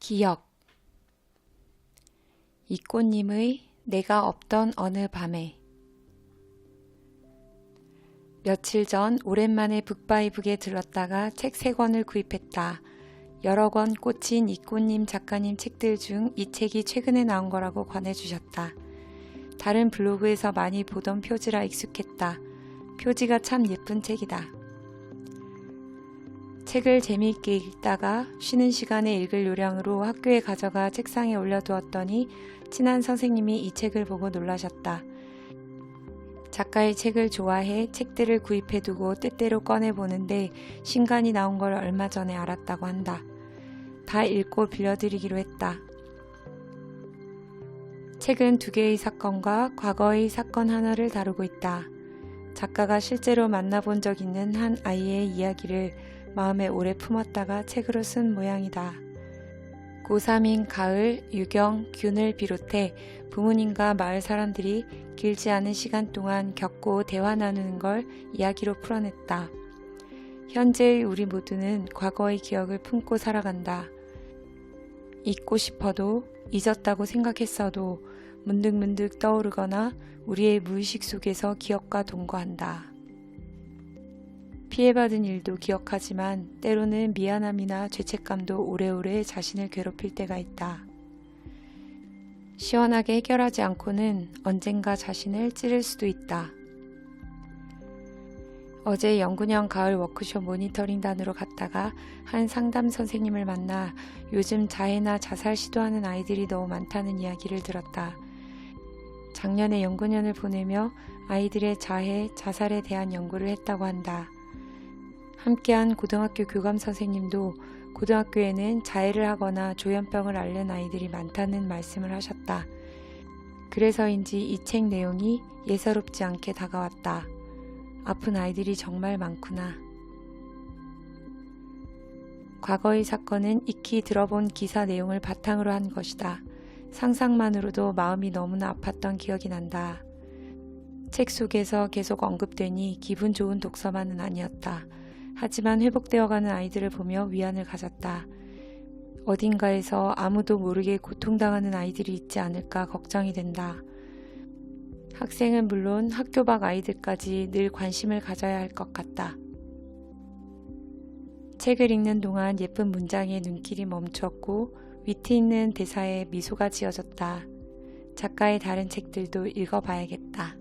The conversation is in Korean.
기억 이 꽃님의 내가 없던 어느 밤에 며칠 전 오랜만에 북바이북에 들렀다가 책 세 권을 구입했다. 여러 권 꽂힌 이 꽃님 작가님 책들 중 이 책이 최근에 나온 거라고 권해주셨다. 다른 블로그에서 많이 보던 표지라 익숙했다. 표지가 참 예쁜 책이다. 책을 재미있게 읽다가 쉬는 시간에 읽을 요량으로 학교에 가져가 책상에 올려두었더니 친한 선생님이 이 책을 보고 놀라셨다. 작가의 책을 좋아해 책들을 구입해두고 뜻대로 꺼내보는데 신간이 나온 걸 얼마 전에 알았다고 한다. 다 읽고 빌려드리기로 했다. 책은 두 개의 사건과 과거의 사건 하나를 다루고 있다. 작가가 실제로 만나본 적 있는 한 아이의 이야기를 마음에 오래 품었다가 책으로 쓴 모양이다. 고3인 가을, 유경, 균을 비롯해 부모님과 마을 사람들이 길지 않은 시간 동안 겪고 대화 나누는 걸 이야기로 풀어냈다. 현재의 우리 모두는 과거의 기억을 품고 살아간다. 잊고 싶어도 잊었다고 생각했어도 문득문득 떠오르거나 우리의 무의식 속에서 기억과 동거한다. 피해받은 일도 기억하지만 때로는 미안함이나 죄책감도 오래오래 자신을 괴롭힐 때가 있다. 시원하게 해결하지 않고는 언젠가 자신을 찌를 수도 있다. 어제 영군형 가을 워크숍 모니터링단으로 갔다가 한 상담 선생님을 만나 요즘 자해나 자살 시도하는 아이들이 너무 많다는 이야기를 들었다. 작년에 연구년을 보내며 아이들의 자해, 자살에 대한 연구를 했다고 한다. 함께한 고등학교 교감 선생님도 고등학교에는 자해를 하거나 조현병을 앓는 아이들이 많다는 말씀을 하셨다. 그래서인지 이 책 내용이 예사롭지 않게 다가왔다. 아픈 아이들이 정말 많구나. 과거의 사건은 익히 들어본 기사 내용을 바탕으로 한 것이다. 상상만으로도 마음이 너무나 아팠던 기억이 난다. 책 속에서 계속 언급되니 기분 좋은 독서만은 아니었다. 하지만 회복되어가는 아이들을 보며 위안을 가졌다. 어딘가에서 아무도 모르게 고통당하는 아이들이 있지 않을까 걱정이 된다. 학생은 물론 학교 밖 아이들까지 늘 관심을 가져야 할 것 같다. 책을 읽는 동안 예쁜 문장에 눈길이 멈췄고 위트 있는 대사에 미소가 지어졌다. 작가의 다른 책들도 읽어봐야겠다.